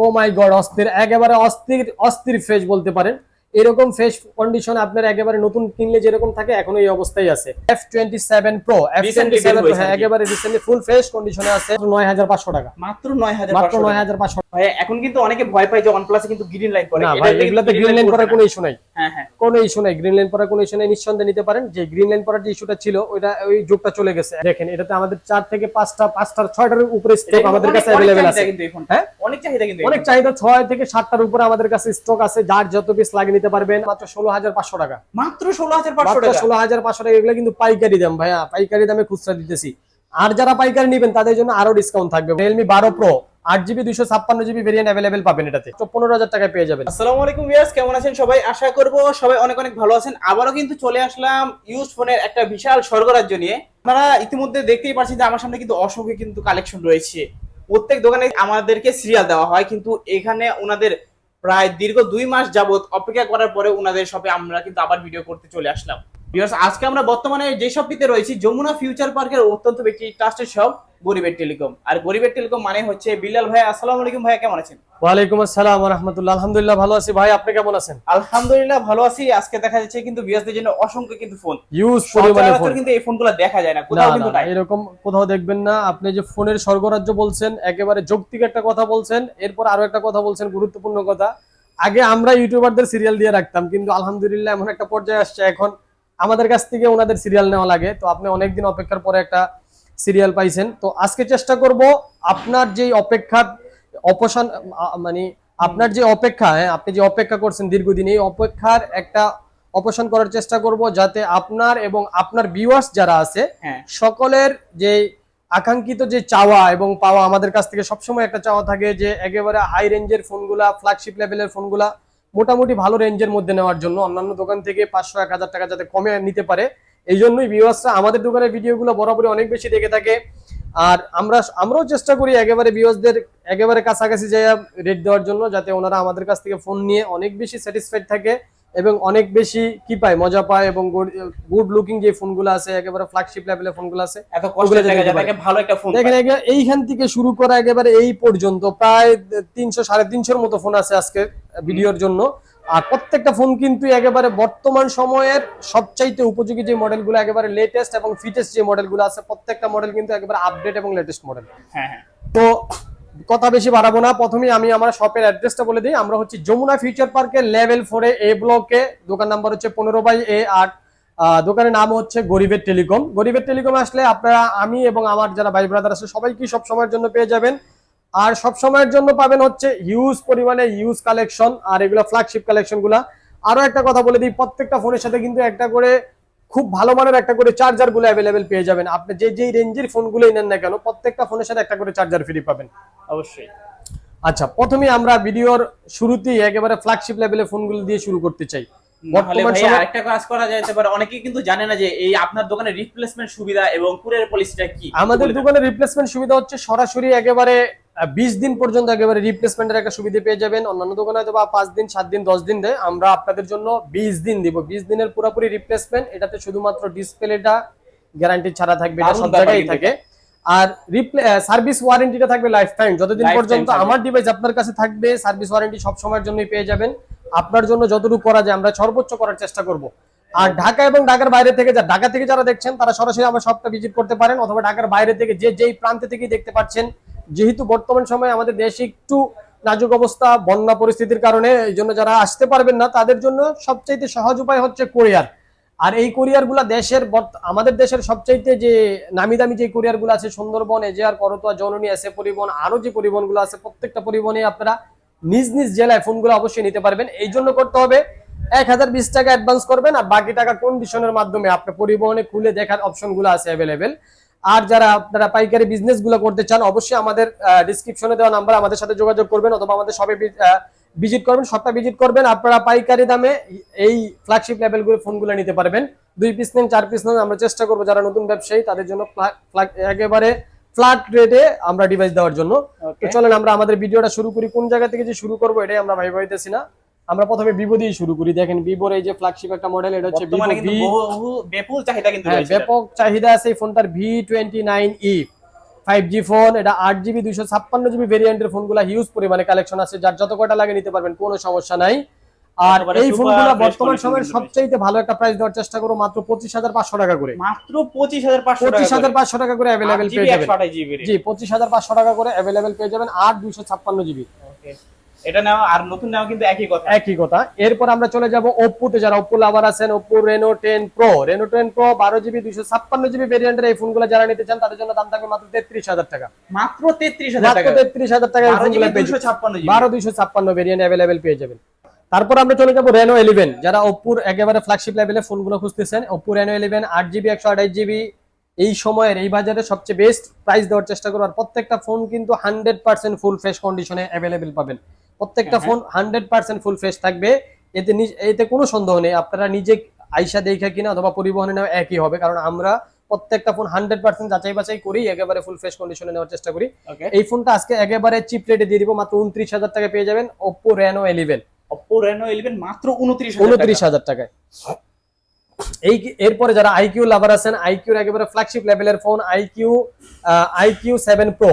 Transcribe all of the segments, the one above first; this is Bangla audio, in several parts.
ও মাই গড অস্থির একেবারে অস্থির অস্থির ফ্রেশ বলতে পারেন। এরকম ফ্রেশ কন্ডিশন আপনার একেবারে নতুন কিনলে যেরকম থাকে এখন এই অবস্থায় আছে। F twenty seven pro F twenty seven. একেবারে রিসেন্টলি ফুল ফ্রেশ কন্ডিশনে আছে নয় হাজার পাঁচশো টাকা। মাত্র নয় হাজার মাত্র নয় হাজার পাঁচশো ভাই এখন কিন্তু অনেকে ভয় পায় যে OnePlus এ কিন্তু গ্রিন লাইন করে না ভাই এগুলাতে গ্রিন লাইন করার কোনো ইস্যু নাই। হ্যাঁ হ্যাঁ। কোনো ইস্যু নাই। গ্রিন লাইন করার কোনো ইস্যু নাই। নিঃসন্দেহে নিতে পারেন। যে গ্রিন লাইন করার যে ইস্যুটা ছিল ওইটা ওই যুগটা চলে গেছে। দেখেন এটাতে আমাদের চার থেকে পাঁচটা পাঁচটার ছয়টার উপরে স্টক আমাদের কাছে চাহিদা আছে। হ্যাঁ? অনেক চাহিদা কিন্তু অনেক চাহিদা ছয় থেকে সাতটার উপরে আমাদের কাছে স্টক আছে। যার যত পিস লাগে নিতে পারবেন মাত্র ষোলো হাজার পাঁচশো টাকা। মাত্র ষোলো হাজার পাঁচশো টাকা? ষোলো হাজার পাঁচশো টাকা এগুলো কিন্তু পাইকারি দাম ভাইয়া। পাইকারি দামে খুচরা দিতেছি। আর যারা পাইকারি নেবেন তাদের জন্য আরও ডিসকাউন্ট থাকবে। রিয়েলমি বারো প্রো আট জিবি দুশো ছাপ্পান্ন জিবি ভেরিয়েন্ট অ্যাভেলেবেল পাবেন এটাতে। তো পনেরো হাজার টাকায় পেয়ে যাবেন। আসসালামু আলাইকুম ভিউয়ার্স কেমন আছেন সবাই? আশা করব সবাই অনেক অনেক ভালো আছেন। আবারও কিন্তু চলে আসলাম ইউজ ফোনের একটা বিশাল স্বর্গরাজ্য নিয়ে। আপনারা ইতিমধ্যে দেখতেই পাচ্ছেন যে আমার সামনে কিন্তু অসংখ্য কিন্তু কালেকশন রয়েছে। প্রত্যেক দোকানে আমাদেরকে সিরিয়াল দেওয়া হয় কিন্তু এখানে ওনাদের প্রায় দীর্ঘ দুই মাস যাবত অপেক্ষা করার পরে ওনাদের শপে আমরা কিন্তু আবার ভিডিও করতে চলে আসলাম। ভিউয়ার্স আজকে আমরা বর্তমানে যে শপটিতে রয়েছি যমুনা ফিউচার পার্কের অত্যন্ত একটি ট্রাস্টেড শপ গরিবের টেলিকম। আর গরিবের টেলিকম মানে হচ্ছে বিল্লাল ভাই আসসালামু আলাইকুম ভাইয়া কেমন আছেন? ওয়ালাইকুম আসসালাম রহমতুল্লাহ। আলহামদুলিল্লাহ ভালো আছি। ভাই আপনি কেমন আছেন? আলহামদুলিল্লাহ ভালো আছি। আজকে দেখা যাচ্ছে কিন্তু বিয়াসদের জন্য অসংখ্য কিন্তু ফোন। ইউজ পরিমাণে ফোন। কিন্তু এই ফোনগুলো দেখা যায় না। না কোথাও কিন্তু নাই। এরকম কোথাও দেখবেন না। আপনি যে ফোনের স্বর্গরাজ্য বলছেন একেবারে যৌক্তিক একটা কথা বলছেন এরপর আরও একটা কথা বলছেন গুরুত্বপূর্ণ কথা। আগে আমরা ইউটিউবারদের সিরিয়াল দিয়ে রাখতাম কিন্তু আলহামদুলিল্লাহ এমন একটা পর্যায়ে আসছে। এখন আমাদের কাছ থেকে ওনাদের সিরিয়াল নেওয়া লাগে। তো আপনি অনেকদিন অপেক্ষার পরে একটা সিরিয়াল পাইছেন। তো আজকে চেষ্টা করব আপনার যে অপেক্ষার অপসান মানে আপনার যে অপেক্ষা হ্যাঁ আপনি যে অপেক্ষা করছেন দীর্ঘদিন এই অপেক্ষার একটা অপসান করার চেষ্টা করব যাতে আপনার এবং আপনার ভিউয়ার্স যারা আছে হ্যাঁ। সকলের যে আকাঙ্ক্ষিত যে চাওয়া এবং পাওয়া আমাদের কাছ থেকে সবসময় একটা চাওয়া থাকে যে একেবারে হাই রেঞ্জের ফোনগুলা ফ্ল্যাগশিপ লেভেলের ফোনগুলা মোটামুটি ভালো রেঞ্জের মধ্যে নেওয়ার জন্য। অন্যান্য দোকান থেকে পাঁচশো, এক হাজার টাকা যাতে কমে নিতে পারে। এই জন্যই ভিউয়ার্সরা আমাদের দোকানের ভিডিওগুলো বরাবরই অনেক বেশি দেখে থাকে। আর আমরা, আমরাও চেষ্টা করি একেবারে ভিউয়ার্সদের একেবারে কাছাকাছি যাইয়া রেট দেওয়ার জন্য, যাতে ওনারা আমাদের কাছ থেকে ফোন নিয়ে অনেক বেশি স্যাটিসফাইড থাকে। এবং অনেক বেশি কি পায় মজা পায় এবং গুড লুকিং যে ফোনগুলো আছে একেবারে ফ্ল্যাগশিপ লেভেলের ফোনগুলো আছে এত ভালো একটা ফোন দেখেন এইখান থেকে শুরু করা একেবারে এই পর্যন্ত প্রায় তিনশো সাড়ে তিনশোর মতো ফোন আছে আজকে ভিডিওর জন্য। আর প্রত্যেকটা ফোন কিন্তু একেবারে বর্তমান সময়ের সবচাইতে উপযোগী যে মডেলগুলো একেবারে লেটেস্ট এবং ফিটেস্ট যে মডেলগুলো আছে প্রত্যেকটা মডেল কিন্তু একেবারে আপডেট এবং লেটেস্ট মডেল হ্যাঁ হ্যাঁ। তো কথা বেশি বাড়াবো না। প্রথমেই আমি আমার শপের অ্যাড্রেসটা বলে দিই। আমরা হচ্ছে যমুনা ফিউচার পার্কের লেভেল ফোরে এ ব্লকে দোকান নাম্বার হচ্ছে পনেরো বাই এ আট। দোকানের নাম হচ্ছে গরিবের টেলিকম। গরিবের টেলিকম আসলে আপনারা, আমি এবং আমার যারা ভাই ব্রাদার আছে সবাইকে সব সময়ের জন্য পেয়ে যাবেন। আর সব সময়ের জন্য পাবেন হচ্ছে হিউজ পরিমাণে হিউজ কালেকশন আর এগুলো ফ্ল্যাগশিপ কালেকশনগুলা। আরও একটা কথা বলে দিই, প্রত্যেকটা ফোনের সাথে কিন্তু একটা করে খুব ভালো মানের একটা করে চার্জারগুলো অ্যাভেলেবেল পেয়ে যাবেন। আপনি যে যেই রেঞ্জের ফোনগুলোই নেন না কেন প্রত্যেকটা ফোনের সাথে একটা করে চার্জার ফ্রি পাবেন। অবশ্যই। আচ্ছা প্রথমে আমরা ভিডিওর শুরুতেই একেবারে ফ্ল্যাগশিপ লেভেলের ফোনগুলো দিয়ে শুরু করতে চাই। বর্তমান বর্তমান সময় আরেকটা কাজ করা যেতে পারে অনেকেই কিন্তু জানে না যে এই আপনার দোকানে রিপ্লেসমেন্ট সুবিধা এবং কুরিয়ার পলিসিটা কি। আমাদের দোকানে রিপ্লেসমেন্ট সুবিধা হচ্ছে সরাসরি একেবারে বিশ দিন পর্যন্ত একেবারে রিপ্লেসমেন্টের একটা সুবিধা পেয়ে যাবেন। অন্যান্য দোকানে হয়তো বা পাঁচ দিন সাত দিন দশ দিন দেয়। আমরা আপনাদের জন্য বিশ দিন দিব। বিশ দিনের পুরোপুরি রিপ্লেসমেন্ট এটাতে শুধুমাত্র ডিসপ্লেটা গ্যারান্টি ছাড়া থাকবে এটা সব জায়গায় থাকে। আর সার্ভিস ওয়ারেন্টিটা থাকবে লাইফ টাইম যতদিন পর্যন্ত আমার ডিভাইস আপনার কাছে থাকবে সার্ভিস ওয়ারেন্টি সব সময়ের জন্যই পেয়ে যাবেন। আপনার জন্য যতটুকু করা যায় আমরা সর্বোচ্চ করার চেষ্টা করব। আর ঢাকা এবং ঢাকার বাইরে থেকে যা ঢাকা থেকে যারা দেখছেন তারা সরাসরি আমার শপটা ভিজিট করতে পারেন অথবা ঢাকার বাইরে থেকে যে যেই প্রান্তে থেকে দেখতে পাচ্ছেন যেহেতু বর্তমান সময়ে আমাদের দেশে একটু নাজুক অবস্থা, বন্যা পরিস্থিতির কারণে এই জন্য যারা আসতে পারবেন না, তাদের জন্য সবচাইতে সহজ উপায় হচ্ছে কোরিয়ার আর এই কোরিয়ারগুলা দেশের আমাদের দেশের সবচাইতে যে নামি দামি যে কোরিয়ারগুলো আছে, সুন্দরবন, এজেআর, করতোয়া, জননী এসে পরিবহন, আরও যে পরিবহনগুলো আছে, প্রত্যেকটা পরিবহনে আপনারা নিজ নিজ জেলায় ফোনগুলো অবশ্যই নিতে পারবেন। এই জন্য করতে হবে এক হাজার বিশ টাকা অ্যাডভান্স করবেন, আর বাকি টাকা কন্ডিশনের মাধ্যমে আপনার পরিবহনে খুলে দেখার অপশনগুলো আছে অ্যাভেলেবেল আর যারা আপনারা পাইকারি বিজনেসগুলো করতে চান অবশ্যই আমাদের ডিসক্রিপশনে দেওয়া নাম্বার আমাদের সাথে যোগাযোগ করবেন অথবা আমাদের সবে ভিজিট করবেন সবটা ভিজিট করবেন আপনারা পাইকারি দামে এই ফ্ল্যাগশিপ লেভেলগুলো ফোনগুলো নিতে পারবেন। দুই পিস নেন চার পিস নেন আমরা চেষ্টা করব যারা নতুন ব্যবসায়ী তাদের জন্য একেবারে ফ্ল্যাট রেটে আমরা ডিভাইস দেওয়ার জন্য। তো চলেন আমরা আমাদের ভিডিওটা শুরু করি। কোন জায়গা থেকে যে শুরু করব এটাই আমরা ভাই ভাইতেছি না। আমরা প্রথমে ভিভো দিয়ে শুরু করি। দেখেন ভিভোর এই যে ফ্ল্যাগশিপ একটা মডেল এটা হচ্ছে ভিভো ভি বিপুল চাহিদা কিন্তু হ্যাঁ রয়েছে ব্যাপক চাহিদা আছে এই ফোনটার V twenty nine E five G phone এটা আট জিবি দুইশো ছাপ্পান্ন জিবি ভেরিয়েন্টের ফোনগুলো হিউজ পরিমাণে কালেকশন আছে যার যত কয়টা লাগে নিতে পারবেন কোনো সমস্যা নাই। আর এই ফোনগুলো বর্তমান সময়ের সবচাইতে ভালো একটা প্রাইস দেওয়ার চেষ্টা করব মাত্র পঁচিশ হাজার পাঁচশো টাকা করে। মাত্র পঁচিশ হাজার পাঁচশো পঁচিশ হাজার পাঁচশো টাকা করে অ্যাভেলেবেল পেয়ে যাবেন। জি পঁচিশ হাজার পাঁচশো টাকা করে অ্যাভেলেবেল পেয়ে যাবেন আট দুইশো ছাপ্পান্ন জিবি এটা নেওয়া আর নতুন নেওয়া কিন্তু একই কথা। একই কথা। এরপর আমরা চলে যাব ওপ্পোতে যারা ওপ্পো লাভার আছেন Oppo Reno ten pro Reno ten pro বারো জিবি দুইশো ছাপ্পান্ন জিবি ভেরিয়েন্টের এই ফোনগুলো যারা নিতে চান তাদের জন্য দাম থাকবে মাত্র তেত্রিশ হাজার টাকা। মাত্র তেত্রিশ হাজার মাত্র টাকা। তেত্রিশ হাজার টাকা জিবি জিবি ভেরিয়েন্ট পেয়ে যাবেন। তারপর আমরা চলে যাব রেনো ইলেভেন যারা ওপ্পোর একেবারে ফ্ল্যাগশিপ লেভেলে ফোনগুলো খুঁজতেছেন ওপ্পো রেনো ইলেভেন আট জিবি একশো আঠাশ জিবি এই সময়ের এই বাজারে সবচেয়ে বেস্ট প্রাইস দেওয়ার চেষ্টা করব আর প্রত্যেকটা ফোন কিন্তু হান্ড্রেড পার্সেন্ট ফুল ফ্রেশ কন্ডিশনে অ্যাভেলেবেল পাবেন। প্রত্যেকটা। Phone hundred percent full fresh থাকবে। এতে এতে কোনো সন্দেহ নেই। আপনারা নিজে আইসা দেখা কিনা অথবা পরিবহনে নেওয়া একই হবে। কারণ আমরা প্রত্যেকটা ফোন হান্ড্রেড পার্সেন্ট যাচাই বাছাই করি একেবারে ফুল ফ্রেশ কন্ডিশনে নেওয়ার চেষ্টা করি। এই ফোনটা আজকে একেবারে চিপ রেটে দিয়ে দিব। মাত্র উনত্রিশ হাজার টাকা পেয়ে যাবেন Oppo Reno eleven Oppo Reno eleven মাত্র উনত্রিশ উনত্রিশ হাজার টাকায়। এই এরপরে যারা আইকিউ লাভার আছেন আইকিউর একেবারে ফ্ল্যাগশিপ লেভেলের phone iQOO iQOO seven pro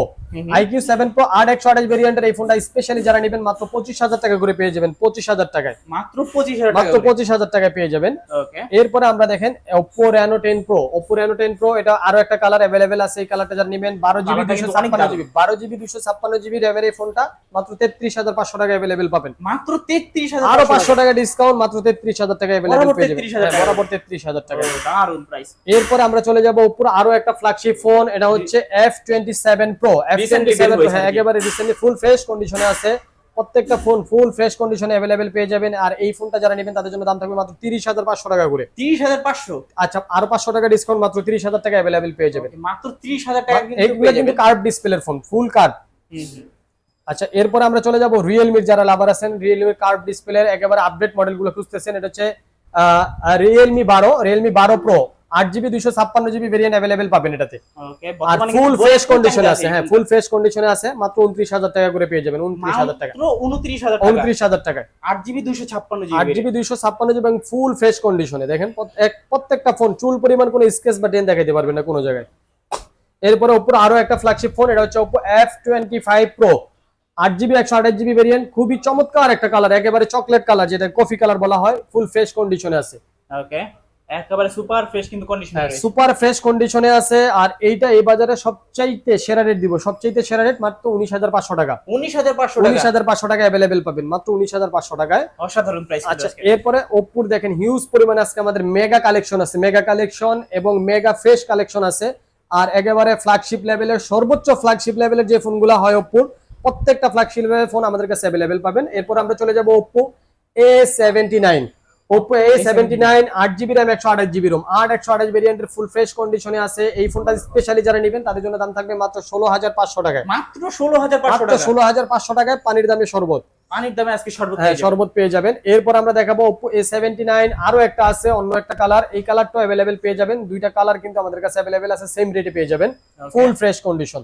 iQOO seven pro আট একশো আঠাশ ভেরিয়েন্টের এই ফোনটা স্পেশালি যারা নেবেন মাত্র পঁচিশ হাজার টাকা করে পেয়ে যাবেন পঁচিশ হাজার টাকায়। মাত্র পঁচিশ হাজার মাত্র পঁচিশ হাজার টাকায় পেয়ে যাবেন। ওকে। এরপরে আমরা দেখেন Oppo Reno ten pro Oppo Reno ten pro এটা আরও একটা কালার অ্যাভেলেবেল আছে এই কালারটা যারা নেবেন বারো জিবি দুশো ছাপ্পান্ন জিবি বারো জিবি দুশো ছাপ্পান্ন জিবি র্যামের এই ফোনটা মাত্র তেত্রিশ হাজার পাঁচশো টাকা অ্যাভেলেবেল পাবেন। মাত্র তেত্রিশ হাজার আরও পাঁচশো টাকা ডিসকাউন্ট মাত্র তেত্রিশ হাজার টাকা অ্যাভেলেবেল পেয়ে যাবেন। 33,000 হ্যাঁ, টাকা। বরাবর তেত্রিশ হাজার টাকা দারুণ প্রাইস এরপরে আমরা চলে যাব উপর আরও একটা ফ্ল্যাগশিপ ফোন এটা হচ্ছে F twenty seven pro F হ্যাঁ একেবারে রিসেন্টলি ফুল ফ্রেশ কন্ডিশনে আছে। প্রত্যেকটা ফোন ফুল ফ্রেশ কন্ডিশনে অ্যাভেলেবেল পেয়ে যাবেন। আর এই ফোনটা যারা নেবেন তাদের জন্য দাম থাকবে মাত্র তিরিশ হাজার পাঁচশো টাকা করে। তিরিশ হাজার পাঁচশো? আচ্ছা আরও পাঁচশো টাকা ডিসকাউন্ট মাত্র তিরিশ হাজার টাকা অ্যাভেলেবেল পেয়ে যাবেন। মাত্র ত্রিশ হাজার টাকা কিন্তু এইগুলো কিন্তু কার্ভ ডিসপ্লের ফোন ফুল কার্ভ হুম। আচ্ছা এরপরে আমরা চলে যাব রিয়েলমির যারা লাভার আছেন রিয়েলমির কার্ভ ডিসপ্লের একেবারে আপডেট মডেলগুলো খুঁজতেছেন। এটা হচ্ছে রিয়েলমি বারো রিয়েলমি বারো প্রো আট জিবি দুশো ছাপ্পান্ন জিবি ভেরিয়েন্ট অ্যাভেলেবেল পাবেন এটাতে। আর ফুল ফ্রেশ কন্ডিশনে আছে হ্যাঁ ফুল ফ্রেশ কন্ডিশনে আছে মাত্র উনত্রিশ হাজার টাকা করে পেয়ে যাবেন উনত্রিশ হাজার টাকা উনত্রিশ হাজার টাকা। উনত্রিশ হাজার টাকায়। আট জিবি দুশো ছাপ্পান্ন আট জিবি জিবি দুইশো ছাপ্পান্ন জিবি এবং ফুল ফ্রেশ কন্ডিশনে দেখেন প্রত্যেকটা ফোন চুল পরিমাণ কোনো স্কেচ বা ডেন দেখাইতে পারবেন না কোনো জায়গায়। এরপরে ওপর আরও একটা ফ্ল্যাগশিপ ফোন এটা হচ্ছে Oppo F twenty five pro আট জিবি একশো আঠাশ জিবি ভেরিয়েন্ট খুবই চমৎকার একটা কালার একেবারে চকলেট কালার যেটা কফি কালার বলা হয় ফুল ফ্রেশ কন্ডিশনে আছে। ওকে একেবারে সুপার ফ্রেশ কিন্তু কন্ডিশনে হ্যাঁ, সুপার ফ্রেশ কন্ডিশনে আছে আর এইটা এই বাজারে সবচাইতে সেরা রেট দিব। সবচাইতে সেরা রেট মাত্র 19500 টাকা। 19500 টাকা? 19500 টাকা अवेलेबल পাবেন। মাত্র 19500 টাকায়। অসাধারণ প্রাইস আচ্ছা এরপরে ওপ্পোর দেখেন হিউজ পরিমাণে আজকে আমাদের মেগা কালেকশন আছে। মেগা কালেকশন এবং মেগা ফ্রেশ কালেকশন আছে। আর একেবারে ফ্ল্যাগশিপ লেভেলের সর্বোচ্চ ফ্ল্যাগশিপ লেভেলের যে ফোনগুলো হয় ওপ্পোর প্রত্যেকটা ফ্ল্যাগশিপ লেভেলের ফোন আমাদের কাছে अवेलेबल পাবেন। এরপর আমরা চলে যাব Oppo A79 Oppo A seventy nine আট জিবি র্যাম একশো আঠাশ জিবি রোম আট একশো আঠাশ ভেরিয়েন্টের ফুল ফ্রেশ কন্ডিশনে আছে। এই ফোনটা স্পেশালি যারা নেবেন তাদের জন্য দাম থাকবে মাত্র ষোলো হাজার পাঁচশো টাকায়। মাত্র ষোলো হাজার পাঁচশো টাকা। ষোলো হাজার পাঁচশো টাকায় পানির দামে শরবত। পানির দামে আজকে শরবত হ্যাঁ শরবত পেয়ে যাবেন। এরপর আমরা দেখাবো ওপো এ সেভেন্টি নাইন আরও একটা আছে অন্য একটা কালার এই কালারটাও অ্যাভেলেবেল পেয়ে যাবেন। দুইটা কালার কিন্তু আমাদের কাছে অ্যাভেলেবেল আছে সেম রেটে পেয়ে যাবেন। ফুল ফ্রেশ কন্ডিশন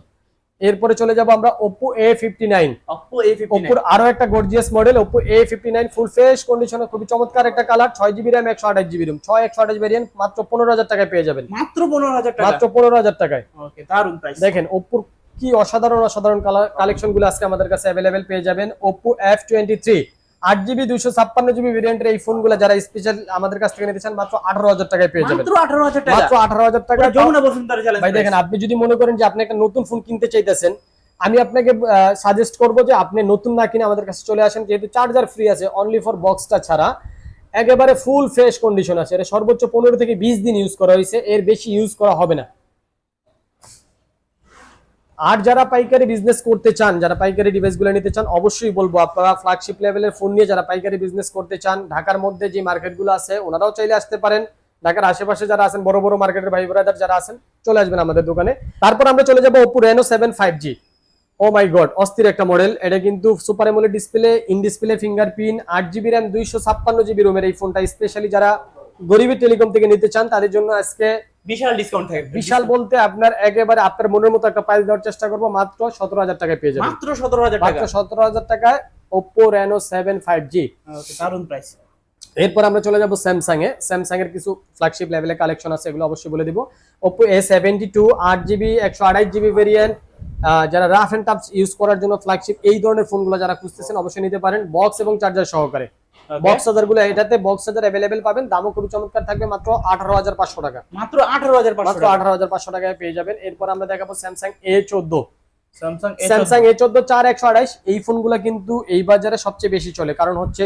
এরপরে চলে যাব আমরা Oppo A fifty nine Oppo ওপোর আরও একটা gorgeous model Oppo A fifty nine full fresh কন্ডিশনে খুবই চমৎকার একটা কালার ছয় জিবি র্যাম একশো আঠাশ জিবি রুম ছয় একশো আঠাশ ভেরিয়েন্ট মাত্র পনেরো হাজার টাকায় পেয়ে যাবেন। মাত্র পনেরো হাজার টাকা? মাত্র পনেরো হাজার টাকায়। ওকে দারুণ প্রাইস দেখেন Oppo কি অসাধারণ অসাধারণ কালেকশনগুলো আজকে আমাদের কাছে অ্যাভেলেবেল পেয়ে যাবেন। টোয়েন্টি থ্রি আট জিবি দুইশো ছাপ্পান্ন জিবি ভেরিয়েন্টের এই ফোনগুলো যারা স্পেশাল আমাদের কাছ থেকে নিতে চান মাত্র আঠারো হাজার টাকায় পেয়ে যাবেন। মাত্র আঠারো হাজার টাকা। ভাই দেখেন আপনি যদি মনে করেন যে আপনি একটা নতুন ফোন কিনতে চাইতেছেন আমি আপনাকে সাজেস্ট করব যে আপনি নতুন না কিনে আমাদের কাছে চলে আসেন যেহেতু চার্জার ফ্রি আছে অনলি ফর বক্সটা ছাড়া। একেবারে ফুল ফ্রেশ কন্ডিশন আছে। এটা সর্বোচ্চ পনেরো থেকে বিশ দিন ইউজ করা হয়েছে। এর বেশি ইউজ করা হবে না। আর যারা পাইকারি বিজনেস করতে চান, যারা পাইকারি ডিভাইসগুলো নিতে চান, অবশ্যই বলব আপনারা ফ্ল্যাগশিপ লেভেলের ফোন নিয়ে যারা পাইকারি বিজনেস করতে চান, ঢাকার মধ্যে যে মার্কেটগুলো আছে, ওনারাও চাইলে আসতে পারেন। ঢাকার আশেপাশে যারা আছেন, বড় বড় মার্কেটের ভাই ব্রাদার যারা আছেন, চলে আসবেন আমাদের দোকানে। তারপর আমরা চলে যাব Oppo Reno seven five G oh my god অস্থির একটা মডেল এটা কিন্তু super AMOLED display in display fingerprint আট জিবি র্যাম দুইশো ছাপ্পান্ন জিবি রোমের এই ফোনটা স্পেশালি যারা গরিবী টেলিকম থেকে নিতে চান, তাদের জন্য আজকে বিশাল ডিসকাউন্ট থাকবে বিশাল বলতে আপনার একেবারে আপনার মনের মতো একটা প্রাইস দেওয়ার চেষ্টা করব মাত্র সতেরো হাজার টাকায় পেয়ে যাবেন। মাত্র সতেরো হাজার মাত্র সতেরো হাজার টাকায় Oppo Reno seven five G price এরপর আমরা চলে যাব স্যামসাং এ স্যামসাং এর কিছু ফ্ল্যাগশিপ লেভেলের কালেকশন আছে এগুলো অবশ্যই বলে দিব। ওপো এ সেভেন্টি টু আট জিবি একশো আড়াই জিবি ভেরিয়েন্ট যারা রাফ এন্ড টাচ ইউজ করার জন্য ফ্ল্যাগশিপ এই ধরনের ফোনগুলো যারা খুঁজতেছেন অবশ্যই নিতে পারেন। বক্স এবং চার্জার সহকারে। বক্স চার্জারগুলো এটাতে বক্স চার্জার পাবেন। দামও খুবই চমৎকার থাকবে মাত্র আঠারো হাজার পাঁচশো টাকা। মাত্র আঠারো হাজার মাত্র পাঁচশো আঠারো হাজার পাঁচশো টাকায় পেয়ে যাবেন। এরপর আমরা দেখাবো এই ফোনগুলো কিন্তু এই বাজারে সবচেয়ে বেশি চলে। কারণ হচ্ছে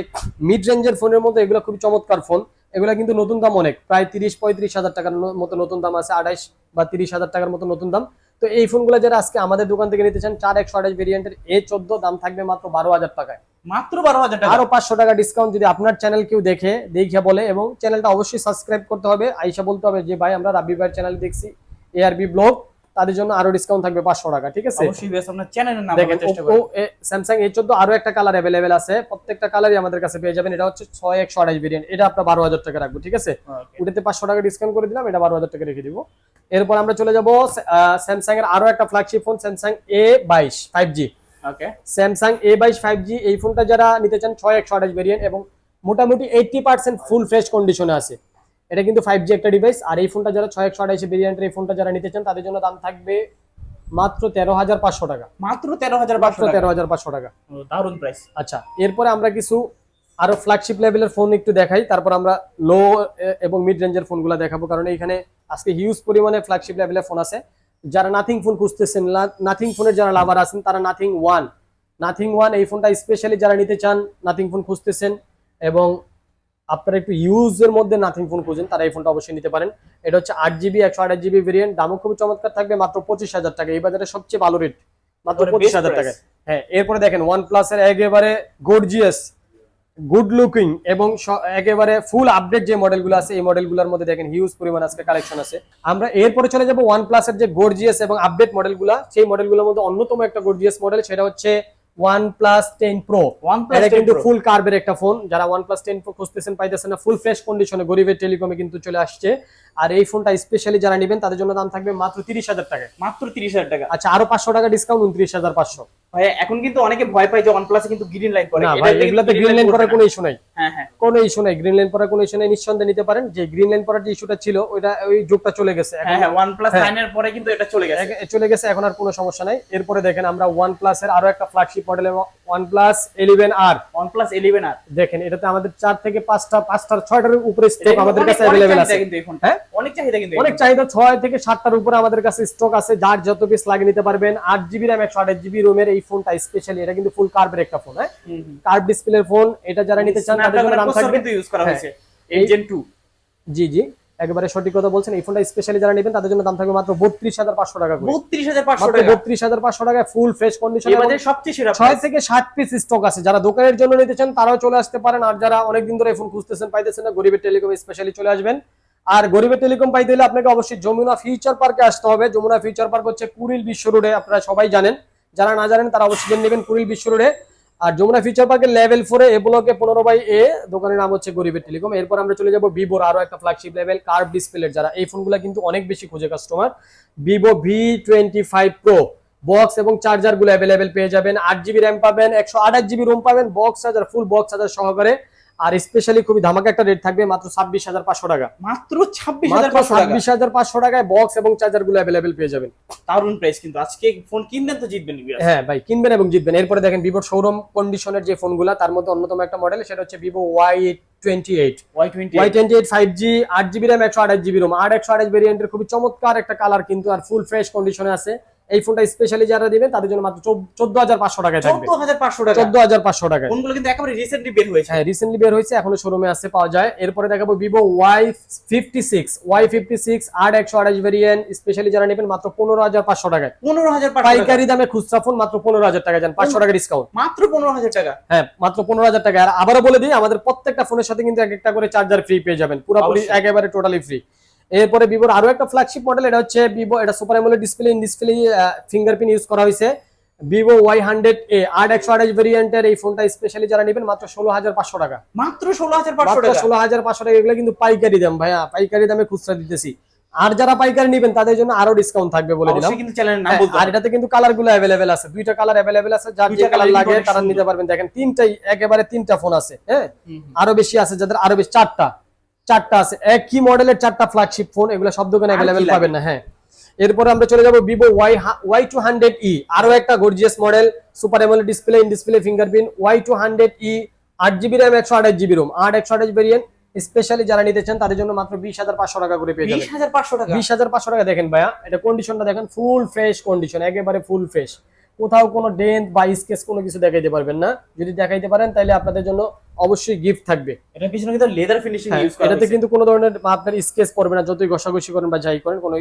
মিড রেঞ্জের ফোনের মধ্যে এগুলো খুবই চমৎকার ফোন এগুলো কিন্তু নতুন দাম অনেক। প্রায় তিরিশ পঁয়ত্রিশ হাজার টাকার মতো নতুন দাম আছে আঠাইশ বা তিরিশ হাজার টাকার মতো নতুন দাম। তো এই ফোনগুলো যারা আজকে আমাদের দোকান থেকে নিতে চান চার একশো আঠাইশ ভেরিয়েন্টের এ চোদ্দ দাম থাকবে মাত্র বারো হাজার টাকায়। মাত্র বারো হাজার টাকা। আরও পাঁচশো টাকা ডিসকাউন্ট যদি আপনার চ্যানেল কেউ দেখে দেখে বলে এবং চ্যানেলটা অবশ্যই সাবস্ক্রাইব করতে হবে। আইসা বলতে হবে যে ভাই আমরা রাব্বি ভাইয়ের চ্যানেল দেখছি এআরবি ব্লগ তাদের জন্য আরও ডিসকাউন্ট থাকবে পাঁচশো টাকা ঠিক আছে? স্যামসাং এ চোদ্দ আরও একটা কালার অ্যাভেলেবেল আছে। প্রত্যেকটা কালারই আমাদের কাছে পেয়ে যাবেন। এটা হচ্ছে ছয় একশো আঠাশ ভেরিয়েন্ট এটা আপনার বারো হাজার টাকা রাখব ঠিক আছে? ওটাতে পাঁচশো টাকা ডিসকাউন্ট করে দিলাম এটা বারো হাজার টাকা রেখে দিব। এরপর আমরা চলে যাব স্যামসাং এর আরও একটা ফ্ল্যাগশিপ ফোন স্যামসাং এ বাইশ ফাইভ জি স্যামসাং এ বাইশ ফাইভ জি এই ফোনটা যারা নিতে চান ছয় একশো আঠাশ ভেরিয়েন্ট এবং মোটামুটি এইটটি পার্সেন্ট ফুল ফ্রেশ কন্ডিশনে আছে। এটা কিন্তু ফাইভ জি একটা ডিভাইস আর এই ফোনটা যারা ছয় একশো আঠাশ ভেরিয়েন্টের এই ফোনটা যারা নিতে চান তাদের জন্য দাম থাকবে মাত্র তেরো হাজার পাঁচশো টাকা। মাত্র তেরো হাজার পাঁচশো তেরো হাজার পাঁচশো টাকা। দারুণ প্রাইস আচ্ছা এরপরে আমরা কিছু আরও ফ্ল্যাগশিপ লেভেলের ফোন একটু দেখাই তারপর আমরা লো এবং মিড রেঞ্জের ফোনগুলো দেখাবো কারণ এখানে আজকে হিউজ পরিমাণে ফ্ল্যাগশিপ লেভেলের ফোন আছে। যারা নাথিং ফোন খুঁজতেছেন নাথিং ফোনের যারা লাভার আছেন তারা নাথিং ওয়ান নাথিং ওয়ান এই ফোনটা স্পেশালি যারা নিতে চান নাথিং ফোন খুঁজতেছেন এবং আপনারা একটু ইউজের মধ্যে নাথিং ফোন খুঁজেন তারা এই ফোনটা অবশ্যই নিতে পারেন। এটা হচ্ছে আট জিবি একশো আঠাশ জিবি ভেরিয়েন্ট দামও খুব চমৎকার থাকবে মাত্র পঁচিশ হাজার টাকা। এই বাজারে সবচেয়ে ভালো রেট মাত্র পঁচিশ হাজার। টাকায়। হ্যাঁ এরপরে দেখেন ওয়ান প্লাস এর একেবারে গর্জিয়াস গুড লুকিং এবং একেবারে ফুল আপডেট যে মডেলগুলো আছে এই মডেলগুলোর মধ্যে দেখেন হিউজ পরিমাণ আজকে কালেকশন আছে। আমরা এরপরে চলে যাব ওয়ান প্লাস এর যে গর্জিয়াস এবং আপডেট মডেলগুলো সেই মডেলগুলোর মধ্যে অন্যতম একটা গর্জিয়াস মডেল সেটা হচ্ছে OnePlus ten pro OnePlus এটা 10 কিন্তু ফুল কার্বের একটা ফোন যারা ওয়ান প্লাস টেন প্রো খুঁজতেছেন পাইতেছেন না ফুল ফ্রেশ কন্ডিশনে গরিবের টেলিকমে কিন্তু চলে আসছে। আর এই ফোনটা স্পেশালি যারা নেবেন তাদের জন্য দাম থাকবে মাত্র তিরিশ হাজার টাকা। মাত্র তিরিশ হাজার টাকা। আচ্ছা আরও পাঁচশো টাকা ডিসকাউন্ট উনত্রিশ হাজার পাঁচশো। ভাই এখন কিন্তু অনেকে ভয় পায় যে ওয়ানপ্লাসে কিন্তু গ্রিন লাইট করে না ভাই এগুলাতে গ্রিন লাইন করার কোনো ইস্যু নাই। হ্যাঁ হ্যাঁ। কোনো ইস্যু নাই। গ্রিন লাইন পরার কোনো ইস্যু নাই। নিঃসন্দেহে নিতে পারেন। যে গ্রিন লাইন পরার যে ইস্যুটা ছিল ওইটা ওই যুগটা চলে গেছে। হ্যাঁ হ্যাঁ ওয়ানপ্লাস হ্যাঁ। নাইনের পরে কিন্তু এটা চলে গেছে। চলে গেছে এখন আর কোনো সমস্যা নাই। এরপরে দেখেন আমরা ওয়ান প্লাস এর আরও একটা flagship model OnePlus eleven R OnePlus eleven R দেখেন এটাতে আমাদের চার থেকে পাঁচটা পাঁচটার ছয়টার উপরে স্টক আমাদের কাছে অ্যাভেলেবেল আছে। কিন্তু এই ফোনটা হ্যাঁ? অনেক চাহিদা কিন্তু অনেক। চাহিদা ছয় থেকে সাতটার উপরে আমাদের কাছে স্টক আছে। যার যত পিস লাগে নিতে পারবেন আট জিবি র্যাম একশো আঠাশ জিবি রুমের এই ফোনটা স্পেশালি এটা কিন্তু ফুল কার্ভের একটা ফোন হ্যাঁ। কার্ভ ডিসপ্লের ফোন এটা যারা নিতে চান তাদের জন্য থাকবে। কিন্তু ইউজ করা হ্যাঁ। হয়েছে এই- জেন টু জি জি। একেবারে সঠিক কথা বলছেন এই ফোনটা স্পেশালি যারা নেবেন তাদের জন্য দাম থাকবে মাত্র বত্রিশ হাজার পাঁচশো টাকা বত্রিশ হাজার পাঁচশো টাকা। বত্রিশ হাজার পাঁচশো টাকায় ফুল ফ্রেশ কন্ডিশন সবচেয়ে সেরা ছয় থেকে সাত পিস স্টক আছে। যারা দোকানের জন্য নিতে চান তারাও চলে আসতে পারেন। আর যারা অনেকদিন ধরে ফোন খুঁজতেছেন পাইতেছেন না গরিবের টেলিকম স্পেশালি চলে আসবেন। আর গরিবের টেলিকম পাইতে হলে আপনাকে অবশ্যই যমুনা ফিউচার পার্কে আসতে হবে। যমুনা ফিউচার পার্ক হচ্ছে কুড়িল বিশ্ব রোডে, আপনারা সবাই জানেন। যারা না জানেন, তারা অবশ্যই জেনে নেবেন কুড়িল বিশ্ব রোডে। আর যমুনা ফিউচার পার্কের লেভেল ফোরে এ ব্লকে পনেরো বাই এ দোকানের নাম হচ্ছে গরিবের টেলিকম। এরপর আমরা চলে যাব ভিভোর আরও একটা ফ্ল্যাগশিপ লেভেল কার্ভ ডিসপ্লের যারা এই ফোনগুলো কিন্তু অনেক বেশি খোঁজে customer vivo V twenty five pro box এবং চার্জারগুলো অ্যাভেলেবেল পেয়ে যাবেন। আট জিবি র্যাম পাবেন, একশো আঠাশ জিবি রোম পাবেন box charger full box charger সহকারে। আর স্পেশালি খুবই ধামাকা একটা রেট থাকবে মাত্র ছাব্বিশ হাজার পাঁচশো টাকা। মাত্র ছাব্বিশ হাজার পাঁচশো ছাব্বিশ হাজার পাঁচশো টাকায় বক্স এবং চার্জারগুলো অ্যাভেলেবেল পেয়ে যাবেন। দারুণ প্রাইস কিন্তু। আজকে ফোন কিনবেন তো জিতবেন হ্যাঁ ভাই কিনবেন এবং জিতবেন। এরপরে দেখেন ভিভোর শোরুম কন্ডিশনের যে ফোন ফোনগুলো তার মধ্যে অন্যতম একটা মডেল সেটা হচ্ছে vivo Y twenty eight Y twenty Y eight five G আট জিবি র্যাম একশো আঠাশ জিবি রোম আট একশো আঠাশ ভেরিয়েন্টের খুবই চমৎকার একটা কালার কিন্তু আর ফুল ফ্রেশ কন্ডিশনে আছে। এই ফোনটা স্পেশালি যারা দিবেন তাদের জন্য মাত্র চোদ্দ হাজার পাঁচশো টাকায় থাকবে। চোদ্দ হাজার পাঁচশো টাকা। চোদ্দ হাজার পাঁচশো টাকায়। ফোনগুলো কিন্তু একেবারে রিসেন্টলি বের হয়েছে। হ্যাঁ রিসেন্টলি বের হয়েছে এখনও শোরুমে আছে পাওয়া যায়। এরপরে দেখাবো সিক্স আট একশো আঠাশ ভেরিয়েন্ট স্পেশালি যারা নেবেন মাত্র পনেরো হাজার পাঁচশো টাকায়। পনেরো হাজার পাঁচশো টাকা। পাইকারি দামে খুচরা ফোন মাত্র পনেরো হাজার টাকা যান পাঁচশো টাকা ডিসকাউন্ট মাত্র পনেরো হাজার টাকা। হ্যাঁ মাত্র পনেরো হাজার টাকা আর আবারও বলে দিই আমাদের প্রত্যেকটা ফোনের সাথে কিন্তু এক একটা করে চার্জার ফ্রি পেয়ে যাবেন। পুরোপুরি একেবারে টোটালি ফ্রি এরপরে ভিভোর আরও একটা ফ্ল্যাগশিপ মডেল এটা হচ্ছে ভিভো এটা super AMOLED display in display fingerprint use করা হয়েছে। ভিভো ওয়াই হান্ড্রেড এ আট একশো আঠাশ ভেরিয়েন্টের এই ফোনটা স্পেশালি যারা নেবেন মাত্র ষোলো হাজার পাঁচশো টাকা। মাত্র ষোলো হাজার পাঁচশো টাকা? ষোলো হাজার পাঁচশো টাকা এগুলো কিন্তু পাইকারি দাম ভাইয়া। পাইকারি দামে খুচরা দিতেছি। আর যারা পাইকারি নেবেন তাদের জন্য আরও ডিসকাউন্ট থাকবে বলে দিলাম। কিন্তু চ্যানেলের নাম হ্যাঁ, আর এটাতে কিন্তু কালারগুলো অ্যাভেলেবেল আছে। দুইটা কালার অ্যাভেলেবেল আছে যার যে কালার লাগে তারা নিতে পারবেন। দেখেন তিনটাই একেবারে তিনটা ফোন আছে হ্যাঁ। আরও বেশি আছে যাদের আরও বেশি চারটা। চারটা আছে। একই মডেলের চারটা ফ্ল্যাগশিপ ফোন এগুলো সব দোকানে অ্যাভেলেবেল পাবেন না হ্যাঁ। এরপরে আমরা চলে যাব vivo Y Y two hundred E আরও একটা gorgeous model super AMOLED display in display fingerprint Y two hundred E আট জিবি র্যাম একশো আঠাশ জিবি রোম আট একশো আঠাশ ভেরিয়েন্ট স্পেশালি যারা নিতে চান তাদের জন্য মাত্র বিশ হাজার পাঁচশো টাকা করে পেয়ে যাবেন। বিশ হাজার পাঁচশো টাকা? বিশ হাজার পাঁচশো টাকা দেখেন ভাইয়া এটা কন্ডিশনটা দেখেন ফুল ফ্রেশ কন্ডিশন একেবারে ফুল ফ্রেশ কোথাও কোনো ডেন্ট বা স্কেচ কোনো কিছু দেখাইতে পারবেন না। যদি দেখাইতে পারেন তাহলে আপনাদের জন্য অবশ্যই গিফট থাকবে। এটার পিছনে কিন্তু লেদার ফিনিশিং ইউজ করা এটাতে কিন্তু কোনো ধরনের আপনার স্কেচ পড়বে না যতই ঘষাঘষি করেন বা যাই করেন কোনো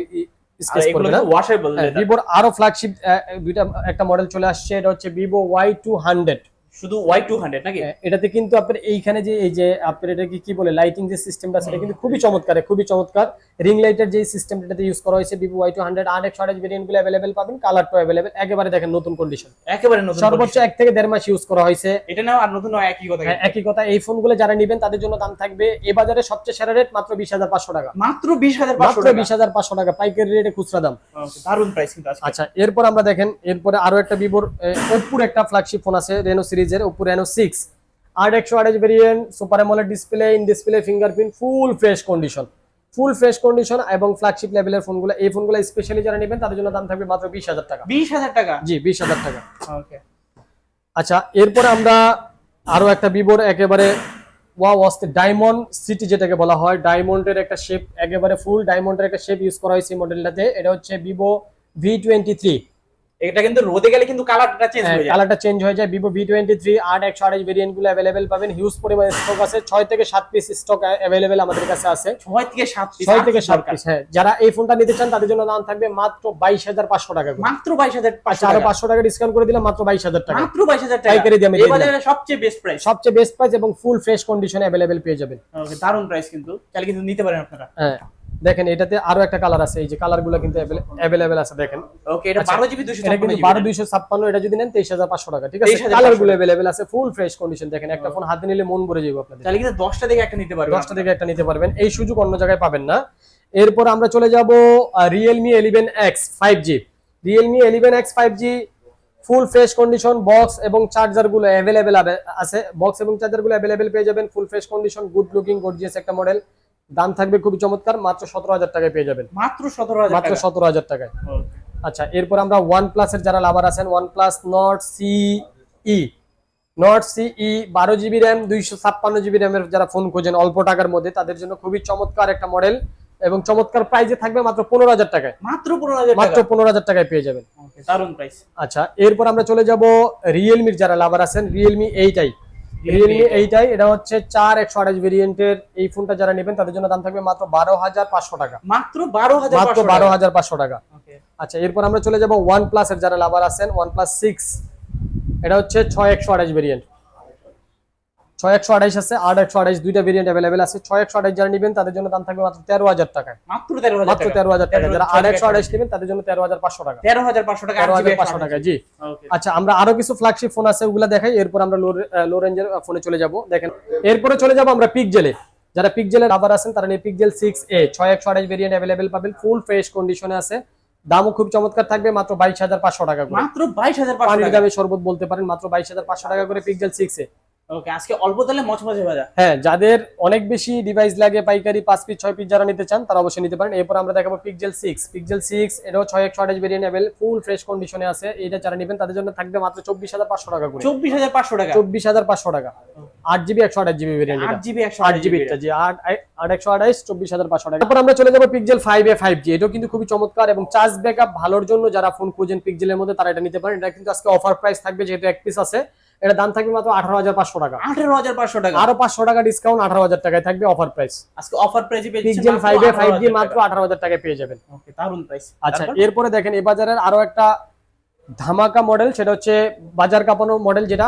স্কেচ পড়বে না। ওয়াশেবল লেদার ভিভোর আরও ফ্ল্যাগশিপ দুইটা একটা মডেল চলে আসছে এটা হচ্ছে ভিভো ওয়াই টু হান্ড্রেড শুধু ওয়াই টু হান্ড্রেড নাকি? এটাতে কিন্তু আপনার এইখানে যে এই যে আপনার এটা কি বলে লাইটিং যে সিস্টেমটা সেটা কিন্তু খুবই চমৎকার খুবই চমৎকার। রিং লাইটের যে সিস্টেমটা এটাতে ইউজ করা হয়েছে ভিভো ওয়াই টু হান্ড্রেড আট একশো আঠাশ ভেরিয়েন্টগুলো অ্যাভেলেবেল পাবেন কালারটা অ্যাভেলেবেল একেবারে দেখেন নতুন কন্ডিশন একেবারে নতুন সর্বোচ্চ এক থেকে দেড় মাস ইউজ করা হয়েছে। এটা নাও আর নতুন নয় একই কথা হ্যাঁ, একই কথা এই ফোনগুলো যারা নেবেন তাদের জন্য দাম থাকবে এ বাজারে সবচেয়ে সেরা রেট মাত্র বিশ হাজার পাঁচশো টাকা। মাত্র বিশ হাজার পাঁচশো মাত্র টাকা? বিশ হাজার পাঁচশো টাকা পাইকারি রেটে খুচরা দাম। দারুণ প্রাইস কিন্তু আচ্ছা এরপর আমরা দেখেন এরপরে আরও একটা ভিভোর ওপ্পোর একটা ফ্ল্যাগশিপ ফোন আছে রেনো সিরিজের ওপ্পো রেনো সিক্স আট একশো আঠাশ variant super AMOLED display in display fingerprint full fresh condition full fresh condition এবং ফ্ল্যাগশিপ লেভেলের ফোনগুলো এই ফোনগুলো স্পেশালি যারা নেবেন তাদের জন্য দাম থাকবে মাত্র বিশ হাজার টাকা। বিশ হাজার টাকা? জি বিশ হাজার টাকা। ওকে আচ্ছা এরপরে আমরা আরও একটা ভিভোর একেবারে ওয়াও অস্তে ডায়মন্ড সিটি যেটাকে বলা হয়। ডায়মন্ডের একটা শেপ একেবারে ফুল ডায়মন্ডের একটা শেপ ইউজ করা হয়েছে মডেলটাতে এটা হচ্ছে ভিভো ভি টোয়েন্টি থ্রি এটা কিন্তু রোদে গেলে কিন্তু কালারটা চেঞ্জ হয়ে যায়। কালারটা চেঞ্জ হয়ে যায়। আট একশো আঠাশ ভেরিয়েন্টগুলো অ্যাভেলেবেল পাবেন। হিউজ পরিমাণে স্টক আছে। ছয় থেকে সাত পিস স্টক অ্যাভেলেবেল আমাদের কাছে আছে। ছয় থেকে সাত piece, ছয় থেকে piece সাত পিস হ্যাঁ। যারা এই ফোনটা নিতে চান তাদের জন্য দাম থাকবে মাত্র বাইশ হাজার পাঁচশো টাকা মাত্র বাইশ হাজার আচ্ছা পাঁচশো আরও টাকা। পাঁচশো টাকা ডিসকাউন্ট করে দিলাম মাত্র বাইশ হাজার টাকা। মাত্র বাইশ হাজার টাকা। পাইকারি দিয়ে আমি এই বাজারে সবচেয়ে বেস্ট প্রাইস সবচেয়ে বেস্ট প্রাইস এবং ফুল ফ্রেশ কন্ডিশনে অ্যাভেলেবেল পেয়ে যাবেন। দারুণ প্রাইস কিন্তু। তাহলে কিন্তু নিতে পারেন আপনারা। হ্যাঁ। দেখেন এটাতে আরও একটা কালার আছে এই যে কালারগুলো কিন্তু অ্যাভেলেবেল আছে দেখেন। ওকে এটা আচ্ছা, বারো জিবি দুশো এটা কিন্তু বারো দুইশো ছাপ্পান্ন এটা যদি নেন তেইশ হাজার পাঁচশো টাকা ঠিক আছে? কালারগুলো অ্যাভেলেবেল আছে ফুল ফ্রেশ কন্ডিশন দেখেন একটা ফোন হাতে নিলে মন ভরে যাবে আপনাদের। তাহলে কিন্তু দশটা থেকে একটা নিতে পারবেন। দশটা থেকে একটা নিতে পারবেন এই সুযোগ অন্য জায়গায় পাবেন না। এরপর আমরা চলে যাব realme eleven X five G realme eleven X five G full fresh condition box এবং চার্জারগুলো অ্যাভেলেবেল আছে। বক্স এবং চার্জারগুলো অ্যাভেলেবেল পেয়ে যাবেন full fresh condition good looking gorgeous একটা মডেল দাম থাকবে খুবই চমৎকার মাত্র সতেরো হাজার টাকায় পেয়ে যাবেন। মাত্র সতেরো মাত্র সতেরো হাজার টাকায়। আচ্ছা এরপর আমরা ওয়ান প্লাসের যারা লাভার আছেন OnePlus Nord CE Nord CE বারো জিবি র্যাম দুইশো ছাপ্পান্ন জিবি র্যামের যারা ফোন খোঁজেন অল্প টাকার মধ্যে তাদের জন্য খুবই চমৎকার একটা মডেল এবং চমৎকার প্রাইজে থাকবে মাত্র পনেরো হাজার টাকায়। মাত্র পনেরো হাজার মাত্র পনেরো হাজার টাকায় পেয়ে যাবেন। দারুণ প্রাইস আচ্ছা এরপর আমরা চলে যাব রিয়েলমির যারা লাভার আছেন রিয়েলমি এইটাই রিয়েলমি এইটাই? এটা হচ্ছে চার একশো আঠাশ ভেরিয়েন্টের এই ফোনটা যারা নেবেন তাদের জন্য দাম থাকবে মাত্র বারো হাজার পাঁচশো টাকা। মাত্র বারো হাজার মাত্র বারো টাকা। হাজার পাঁচশো টাকা। আচ্ছা এরপর আমরা চলে যাব ওয়ান প্লাস এর যারা লাভার আছেন ওয়ান প্লাস সিক্স এটা হচ্ছে ছয় একশো আঠাশ ভেরিয়েন্ট ছয় একশো আঠাইশ আছে আট একশো আঠাইশ দুইটা ভেরিয়েন্ট অ্যাভেলেবেল আছে। ছয় একশো আঠাইশ যারা নেবেন তাদের জন্য দাম থাকবে মাত্র তেরো হাজার টাকায়। মাত্র তেরো হাজার মাত্র টাকা। তেরো হাজার টাকা। যারা আট একশো আঠাইশ নেবেন তাদের জন্য তেরো হাজার পাঁচশো টাকা। তেরো হাজার পাঁচশো টাকা তেরো হাজার পাঁচশো টাকা জি। আচ্ছা আমরা আরও কিছু ফ্ল্যাগশিপ ফোন আছে ওগুলা দেখাই এরপর আমরা লো রেঞ্জের ফোনে চলে যাব। দেখেন এরপরে চলে যাব আমরা পিকজেলে যারা পিকজেলের আবার আছেন তারা নিয়ে পিকজেল সিক্স এ ছয় একশো আঠাশ ভেরিয়েন্ট অ্যাভেলেবেল পাবেন ফুল ফ্রেশ কন্ডিশনে আছে। দামও খুব চমৎকার থাকবে মাত্র বাইশ হাজার পাঁচশো টাকা করে। মাত্র বাইশ হাজার পাঁচশো পানির টাকা। দামে শরবত বলতে পারেন মাত্র বাইশ হাজার পাঁচশো টাকা করে পিকজেল সিক্স এ ওকে আজকে অল্প তেলে মচমচে ভাজা। হ্যাঁ যাদের অনেক বেশি ডিভাইস লাগে পাইকারি পাঁচ পিস ছয় পিস যারা নিতে চান তারা অবশ্যই নিতে পারেন। এরপর আমরা দেখাবো পিকজেল সিক্স পিকজেল সিক্স এটাও ছয় একশো আঠাশ ভেরিয়েন্ট অ্যাভেল ফুল ফ্রেশ কন্ডিশনে আছে। এটা যারা নেবেন তাদের জন্য থাকবে মাত্র চব্বিশ হাজার পাঁচশো টাকা করে। চব্বিশ হাজার পাঁচশো টাকা? চব্বিশ হাজার পাঁচশো টাকা। আট জিবি একশো আঠাশ জিবি ভেরিয়েন্ট আট জিবি একশো আট জিবি জি আট আট একশো আঠাইশ চব্বিশ হাজার পাঁচশো টাকা। তারপর আমরা চলে যাব Pixel five A five G এটাও কিন্তু খুবই চমৎকার এবং চার্জ ব্যাকআপ ভালোর জন্য যারা ফোন খুঁজেন পিকজেলের মধ্যে তারা এটা নিতে পারেন। এটা কিন্তু আজকে অফার প্রাইস থাকবে যেহেতু এক পিস আছে। এটা দাম থাকবে মাত্র আঠারো হাজার পাঁচশো টাকা। আঠারো হাজার পাঁচশো টাকা। আরও পাঁচশো টাকা ডিসকাউন্ট আঠারো হাজার টাকায় থাকবে অফার প্রাইস আজকে অফার প্রাইজে পেয়ে Pixel five A five G মাত্র আঠারো হাজার টাকায় পেয়ে যাবেন। ওকে দারুণ প্রাইস আচ্ছা এরপরে দেখেন এই বাজারের আরও একটা ধামাকা মডেল সেটা হচ্ছে বাজার কাঁপানো মডেল যেটা